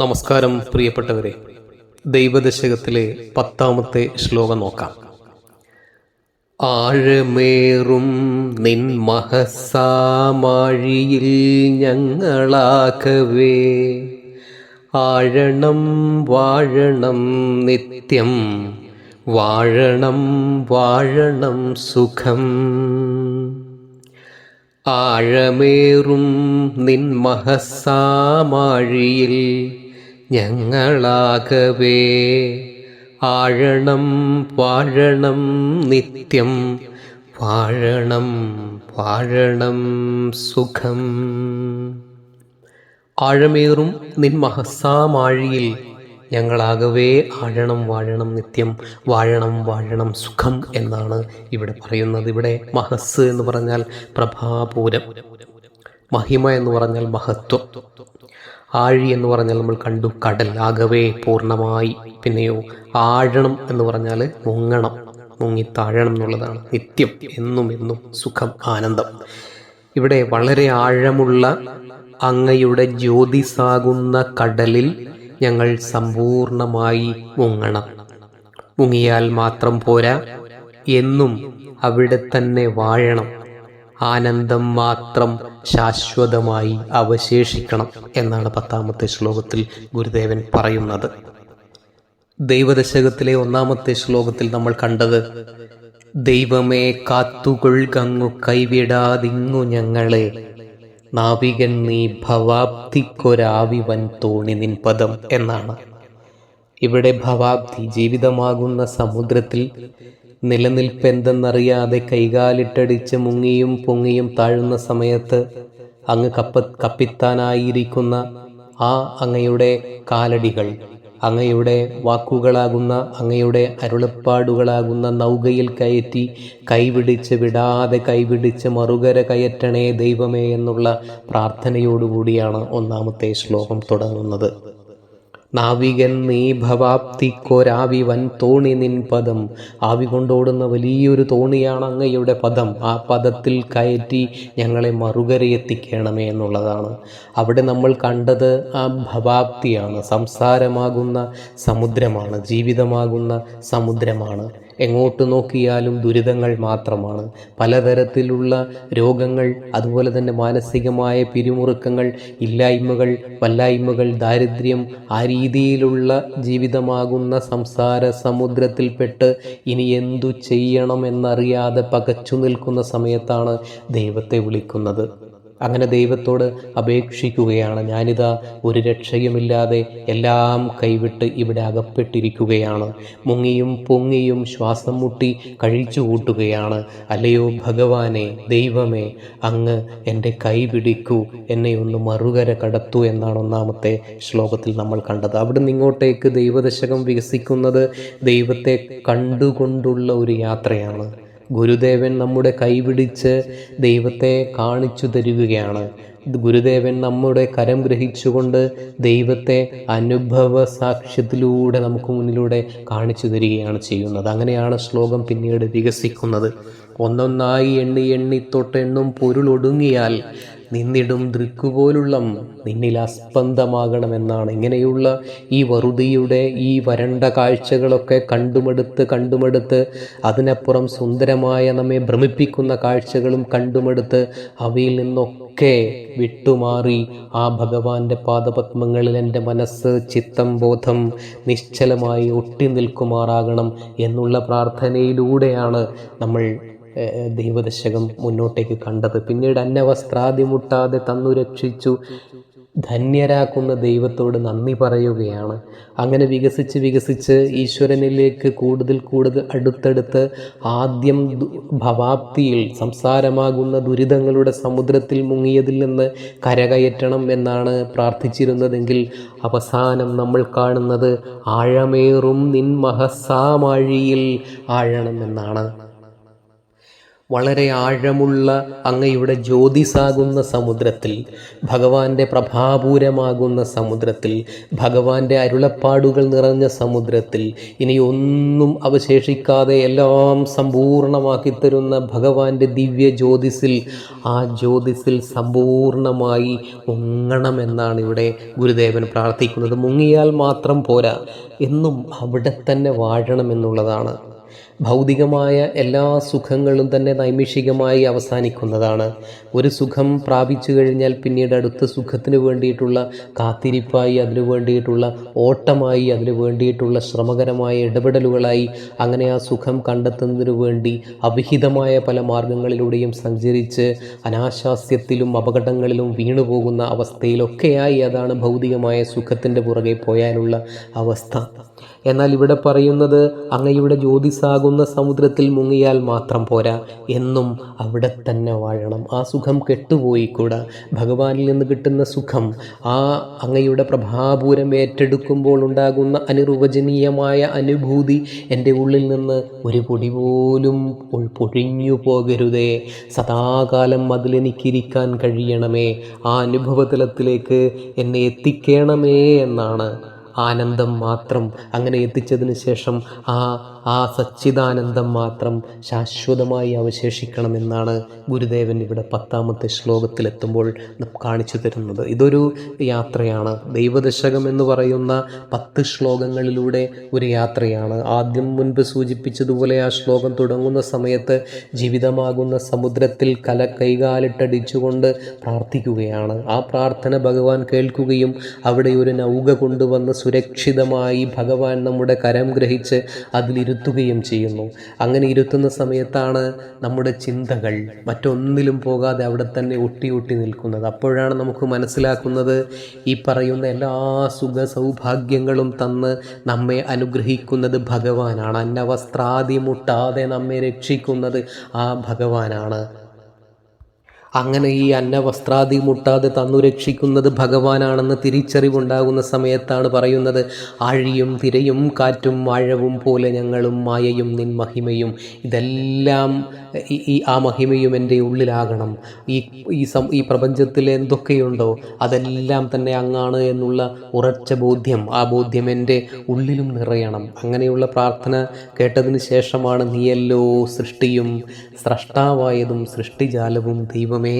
നമസ്കാരം പ്രിയപ്പെട്ടവരെ. ദൈവദശകത്തിലെ പത്താമത്തെ ശ്ലോകം നോക്കാം. ആഴമേറും നിൻ മഹസാമാഴിയിൽ ഞങ്ങളാകവേ. ആഴണം വാഴണം നിത്യം വാഴണം വാഴണം സുഖം. ആഴമേറും നിൻ മഹസാമാഴിയിൽ ഞങ്ങളാകവേ. ആഴണം വാഴണം നിത്യം. വാഴണം വാഴണം സുഖം. ആഴമേറും നിൻ മഹസാമാഴിയിൽ ഞങ്ങളാകവേ. ആഴണം വാഴണം നിത്യം. വാഴണം വാഴണം സുഖം എന്നാണ് ഇവിടെ പറയുന്നത്. ഇവിടെ മഹസ് എന്ന് പറഞ്ഞാൽ പ്രഭാപൂരം. മഹിമ എന്ന് പറഞ്ഞാൽ മഹത്വം. ആഴി എന്ന് പറഞ്ഞാൽ നമ്മൾ കണ്ടു കടൽ ആകവേ പൂർണമായി. പിന്നെയോ ആഴണം എന്ന് പറഞ്ഞാൽ മുങ്ങണം മുങ്ങി താഴണം എന്നുള്ളതാണ്. നിത്യം എന്നും എന്നും സുഖം ആനന്ദം. ഇവിടെ വളരെ ആഴമുള്ള അങ്ങയുടെ ജ്യോതിസാകുന്ന കടലിൽ ഞങ്ങൾ സമ്പൂർണമായി മുങ്ങണം. മുങ്ങിയാൽ മാത്രം പോരാ എന്നും അവിടെ തന്നെ വാഴണം. ആനന്ദം മാത്രം ശാശ്വതമായി അവശേഷിക്കണം എന്നാണ് പത്താമത്തെ ശ്ലോകത്തിൽ ഗുരുദേവൻ പറയുന്നത്. ദൈവദശകത്തിലെ ഒന്നാമത്തെ ശ്ലോകത്തിൽ നമ്മൾ കണ്ടത് ദൈവമേ കാത്തുകൊൾകങ്ങു കൈവിടാതിങ്ങു ഞങ്ങളെ. നാവികൻ നീ ഭവാബ്ദിക്കൊരാവിവൻ തോണി നിൻ പദം എന്നാണ്. ഇവിടെ ഭവാബ്ദി ജീവിതമാകുന്ന സമുദ്രത്തിൽ നിലനിൽപ്പെന്തെന്നറിയാതെ കൈകാലിട്ടടിച്ച് മുങ്ങിയും പൊങ്ങിയും താഴുന്ന സമയത്ത് അങ്ങ് കപ്പ കപ്പിത്താനായിരിക്കുന്ന ആ അങ്ങയുടെ കാലടികൾ അങ്ങയുടെ വാക്കുകളാകുന്ന അങ്ങയുടെ അരുളപ്പാടുകളാകുന്ന നൗകയിൽ കയറ്റി കൈവിടിച്ച് വിടാതെ കൈവിടിച്ച് മറുകര കയറ്റണേ ദൈവമേ എന്നുള്ള പ്രാർത്ഥനയോടുകൂടിയാണ് ഒന്നാമത്തെ ശ്ലോകം തുടങ്ങുന്നത്. നാവികൻ നീ ഭവാപ്തിക്കൊരാവി വൻ തോണി നിൻ പദം. ആവി കൊണ്ടോടുന്ന വലിയൊരു തോണിയാണ് അങ്ങയുടെ പദം. ആ പദത്തിൽ കയറ്റി ഞങ്ങളെ മറുകരയെത്തിക്കണമേ എന്നുള്ളതാണ്. അവിടെ നമ്മൾ കണ്ടത് ആ ഭവാപ്തിയാണ് സംസാരമാകുന്ന സമുദ്രമാണ് ജീവിതമാകുന്ന സമുദ്രമാണ്. എങ്ങോട്ട് നോക്കിയാലും ദുരിതങ്ങൾ മാത്രമാണ്. പലതരത്തിലുള്ള രോഗങ്ങൾ അതുപോലെ തന്നെ മാനസികമായ പിരിമുറുക്കങ്ങൾ ഇല്ലായ്മകൾ വല്ലായ്മകൾ ദാരിദ്ര്യം ആ രീതിയിലുള്ള ജീവിതമാകുന്ന സംസാര സമുദ്രത്തിൽപ്പെട്ട് ഇനി എന്തു ചെയ്യണമെന്നറിയാതെ പകച്ചു നിൽക്കുന്ന സമയത്താണ് ദൈവത്തെ വിളിക്കുന്നത്. അങ്ങനെ ദൈവത്തോട് അപേക്ഷിക്കുകയാണ്. ഞാനിതാ ഒരു രക്ഷയുമില്ലാതെ എല്ലാം കൈവിട്ട് ഇവിടെ അകപ്പെട്ടിരിക്കുകയാണ്. മുങ്ങിയും പൊങ്ങിയും ശ്വാസം മുട്ടി കഴിച്ചു കൂട്ടുകയാണ്. അല്ലയോ ഭഗവാനെ ദൈവമേ അങ്ങ് എന്റെ കൈ പിടിക്കൂ. എന്നെ ഒന്ന് മറുകര കടത്തു എന്നാണ് ഒന്നാമത്തെ ശ്ലോകത്തിൽ നമ്മൾ കണ്ടത്. അവിടെ ഇങ്ങോട്ടേക്ക് ദൈവദശകം വികസിക്കുന്നത് ദൈവത്തെ കണ്ടുകൊണ്ടുള്ള ഒരു യാത്രയാണ്. ഗുരുദേവൻ നമ്മുടെ കൈവിടിച്ച് ദൈവത്തെ കാണിച്ചു തരികയാണ്. ഗുരുദേവൻ നമ്മുടെ കരം ഗ്രഹിച്ചുകൊണ്ട് ദൈവത്തെ അനുഭവ സാക്ഷ്യത്തിലൂടെ നമുക്ക് മുന്നിലൂടെ കാണിച്ചു തരികയാണ് ചെയ്യുന്നത്. അങ്ങനെയാണ് ശ്ലോകം പിന്നീട് വികസിക്കുന്നത്. ഒന്നൊന്നായി എണ്ണി എണ്ണി തൊട്ടെണ്ണും പൊരുളൊടുങ്ങിയാൽ നിന്നിടും ദൃക്കുപോലുള്ള നിന്നിൽ അസ്പന്ദമാകണമെന്നാണ്. ഇങ്ങനെയുള്ള ഈ വറുതിയുടെ ഈ വരണ്ട കാഴ്ചകളൊക്കെ കണ്ടുമെടുത്ത് കണ്ടുമെടുത്ത് അതിനപ്പുറം സുന്ദരമായ നമ്മെ ഭ്രമിപ്പിക്കുന്ന കാഴ്ചകളും കണ്ടുമെടുത്ത് അവയിൽ നിന്നൊക്കെ വിട്ടുമാറി ആ ഭഗവാന്റെ പാദപത്മങ്ങളിൽ എന്റെ മനസ്സ് ചിത്തം ബോധം നിശ്ചലമായി ഒട്ടി നിൽക്കുമാറാകണം എന്നുള്ള പ്രാർത്ഥനയിലൂടെയാണ് നമ്മൾ ദൈവദശകം മുന്നോട്ടേക്ക് കണ്ടത്. പിന്നീട് അന്നവസ്ത്രാദി മുട്ടാതെ തന്നു രക്ഷിച്ചു. ധന്യരാക്കുന്ന ദൈവത്തോട് നന്ദി പറയുകയാണ്. അങ്ങനെ വികസിച്ച് വികസിച്ച് ഈശ്വരനിലേക്ക് കൂടുതൽ കൂടുതൽ അടുത്തടുത്ത് ആദ്യം ഭവാപ്തിയിൽ സംസാരമാകുന്ന ദുരിതങ്ങളുടെ സമുദ്രത്തിൽ മുങ്ങിയതിൽ നിന്ന് കരകയറ്റണം എന്നാണ് പ്രാർത്ഥിച്ചിരുന്നതെങ്കിൽ അവസാനം നമ്മൾ കാണുന്നത് ആഴമേറും നിൻ മഹസാമാഴിയിൽ ആഴണം എന്നാണ്. വളരെ ആഴമുള്ള അങ്ങയുടെ ജ്യോതിസാകുന്ന സമുദ്രത്തിൽ ഭഗവാന്റെ പ്രഭാപൂരമാകുന്ന സമുദ്രത്തിൽ ഭഗവാന്റെ അരുളപ്പാടുകൾ നിറഞ്ഞ സമുദ്രത്തിൽ ഇനി ഒന്നും അവശേഷിക്കാതെ എല്ലാം സമ്പൂർണമാക്കി തരുന്ന ഭഗവാന്റെ ദിവ്യ ജ്യോതിസിൽ ആ ജ്യോതിസിൽ സമ്പൂർണമായി മുങ്ങണമെന്നാണ് ഇവിടെ ഗുരുദേവൻ പ്രാർത്ഥിക്കുന്നത്. മുങ്ങിയാൽ മാത്രം പോരാ എന്നും അവിടെ തന്നെ വാഴണമെന്നുള്ളതാണ് ഭൗതികമായ എല്ലാ സുഖങ്ങളും തന്നെ നൈമിഷികമായി അവസാനിക്കുന്നതാണ്. ഒരു സുഖം പ്രാപിച്ചു കഴിഞ്ഞാൽ പിന്നീട് അടുത്ത സുഖത്തിന് വേണ്ടിയിട്ടുള്ള കാത്തിരിപ്പായി അതിനു വേണ്ടിയിട്ടുള്ള ഓട്ടമായി അതിനു വേണ്ടിയിട്ടുള്ള ശ്രമകരമായ ഇടപെടലുകളായി അങ്ങനെ ആ സുഖം കണ്ടെത്തുന്നതിനു വേണ്ടി അവിഹിതമായ പല മാർഗങ്ങളിലൂടെയും സഞ്ചരിച്ച് അനാശാസ്യത്തിലും അപകടങ്ങളിലും വീണുപോകുന്ന അവസ്ഥയിലൊക്കെയായി അതാണ് ഭൗതികമായ സുഖത്തിന്റെ പുറകെ പോയാലുള്ള അവസ്ഥ. എന്നാൽ ഇവിടെ പറയുന്നത് അങ്ങയുടെ ജ്യോതിസാകുന്ന സമുദ്രത്തിൽ മുങ്ങിയാൽ മാത്രം പോരാ. എന്നും അവിടെ തന്നെ വാഴണം. ആ സുഖം കെട്ടുപോയി കൂടാ. ഭഗവാനിൽ നിന്ന് കിട്ടുന്ന സുഖം ആ അങ്ങയുടെ പ്രഭാപൂരം ഏറ്റെടുക്കുമ്പോൾ ഉണ്ടാകുന്ന അനിർവചനീയമായ അനുഭൂതി എന്റെ ഉള്ളിൽ നിന്ന് ഒരു പൊടി പോലും പൊഴിഞ്ഞു പോകരുതേ. സദാകാലം അതിലെനിക്കിരിക്കാൻ കഴിയണമേ. ആ അനുഭവതലത്തിലേക്ക് എന്നെ എത്തിക്കണമേ എന്നാണ്. ആനന്ദം മാത്രം അങ്ങനെ എത്തിച്ചതിന് ശേഷം ആ ആ സച്ചിദാനന്ദം മാത്രം ശാശ്വതമായി അവശേഷിക്കണമെന്നാണ് ഗുരുദേവൻ ഇവിടെ പത്താമത്തെ ശ്ലോകത്തിലെത്തുമ്പോൾ കാണിച്ചു തരുന്നത്. ഇതൊരു യാത്രയാണ്. ദൈവദശകം എന്ന് പറയുന്ന പത്ത് ശ്ലോകങ്ങളിലൂടെ ഒരു യാത്രയാണ്. ആദ്യം മുൻപ് സൂചിപ്പിച്ചതുപോലെ ആ ശ്ലോകം തുടങ്ങുന്ന സമയത്ത് ജീവിതമാകുന്ന സമുദ്രത്തിൽ കല കൈകാലിട്ടടിച്ചുകൊണ്ട് പ്രാർത്ഥിക്കുകയാണ്. ആ പ്രാർത്ഥന ഭഗവാൻ കേൾക്കുകയും അവിടെ ഒരു നൗക കൊണ്ടുവന്ന് സുരക്ഷിതമായി ഭഗവാൻ നമ്മുടെ കരം ഗ്രഹിച്ച് അതിലിരുത്തുകയും ചെയ്യുന്നു. അങ്ങനെ ഇരുത്തുന്ന സമയത്താണ് നമ്മുടെ ചിന്തകൾ മറ്റൊന്നിലും പോകാതെ അവിടെ തന്നെ ഒട്ടി ഒട്ടി നിൽക്കുന്നത്. അപ്പോഴാണ് നമുക്ക് മനസ്സിലാക്കുന്നത് ഈ പറയുന്ന എല്ലാ സുഖ സൗഭാഗ്യങ്ങളും തന്ന് നമ്മെ അനുഗ്രഹിക്കുന്നത് ഭഗവാനാണ്. അന്നവസ്ത്രാതി മുട്ടാതെ നമ്മെ രക്ഷിക്കുന്നത് ആ ഭഗവാനാണ്. അങ്ങനെ ഈ അന്നവസ്ത്രാദി മുട്ടാതെ തന്നു രക്ഷിക്കുന്നത് ഭഗവാനാണെന്ന് തിരിച്ചറിവുണ്ടാകുന്ന സമയത്താണ് പറയുന്നത്. ആഴിയും തിരയും കാറ്റും ആഴവും പോലെ ഞങ്ങളും മായയും നിൻ മഹിമയും. ഇതെല്ലാം ഈ ആ മഹിമയും എന്റെ ഉള്ളിലാകണം. ഈ ഈ സം ഈ പ്രപഞ്ചത്തിൽ എന്തൊക്കെയുണ്ടോ അതെല്ലാം തന്നെ അങ്ങാണ് എന്നുള്ള ഉറച്ച ബോധ്യം ആ ബോധ്യം എന്റെ ഉള്ളിലും നിറയണം. അങ്ങനെയുള്ള പ്രാർത്ഥന കേട്ടതിന് ശേഷമാണ് നീയല്ലോ സൃഷ്ടിയും സ്രഷ്ടാവായതും സൃഷ്ടിജാലവും ദൈവമേ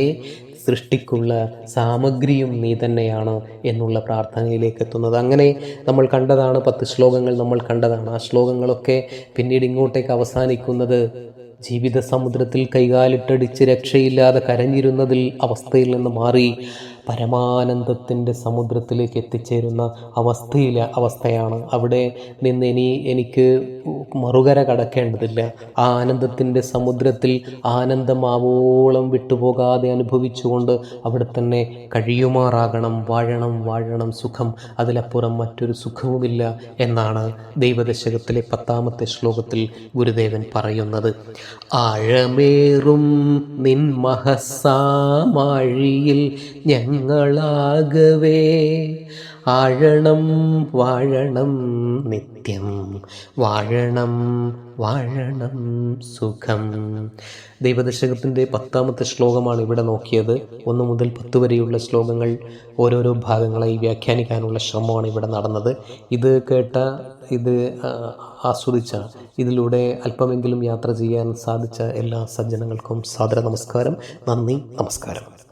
സൃഷ്ടിക്കുള്ള സാമഗ്രിയും നീ തന്നെയാണ് എന്നുള്ള പ്രാർത്ഥനയിലേക്ക് എത്തുന്നത്. അങ്ങനെ നമ്മൾ കണ്ടതാണ് പത്ത് ശ്ലോകങ്ങൾ നമ്മൾ കണ്ടതാണ്. ആ ശ്ലോകങ്ങളൊക്കെ പിന്നീട് ഇങ്ങോട്ടേക്ക് അവസാനിക്കുന്നത് ജീവിത സമുദ്രത്തിൽ കൈകാലിട്ടടിച്ച് രക്ഷയില്ലാതെ കരഞ്ഞിരുന്നതിൽ അവസ്ഥയിൽ നിന്ന് മാറി. പരമാനന്ദത്തിന്റെ സമുദ്രത്തിലേക്ക് എത്തിച്ചേരുന്ന അവസ്ഥയിലെ അവസ്ഥയാണ്. അവിടെ നിന്ന് ഇനി എനിക്ക് മറുകര കടക്കേണ്ടതില്ല. ആ ആനന്ദത്തിന്റെ സമുദ്രത്തിൽ ആനന്ദമാവോളം വിട്ടുപോകാതെ അനുഭവിച്ചുകൊണ്ട് അവിടെ തന്നെ കഴിയുമാറാകണം. വാഴണം വാഴണം സുഖം. അതിലപ്പുറം മറ്റൊരു സുഖവുമില്ല എന്നാണ് ദൈവദശകത്തിലെ പത്താമത്തെ ശ്ലോകത്തിൽ ഗുരുദേവൻ പറയുന്നത്. ആഴമേറും നിൻ മഹസാമാഴിയിൽ ഞങ്ങളാകവേ ആഴണം വാഴണം നിത്യം. വാഴണം വാഴണം സുഖം. ദൈവദശകത്തിന്റെ പത്താമത്തെ ശ്ലോകമാണ് ഇവിടെ നോക്കിയത്. ഒന്ന് മുതൽ പത്ത് വരെയുള്ള ശ്ലോകങ്ങൾ ഓരോരോ ഭാഗങ്ങളായി വ്യാഖ്യാനിക്കാനുള്ള ശ്രമമാണ് ഇവിടെ നടന്നത്. ഇത് കേട്ട ഇത് ആസ്വദിച്ച ഇതിലൂടെ അല്പമെങ്കിലും യാത്ര ചെയ്യാൻ സാധിച്ച എല്ലാ സജ്ജനങ്ങൾക്കും സാദര നമസ്കാരം. നന്ദി നമസ്കാരം.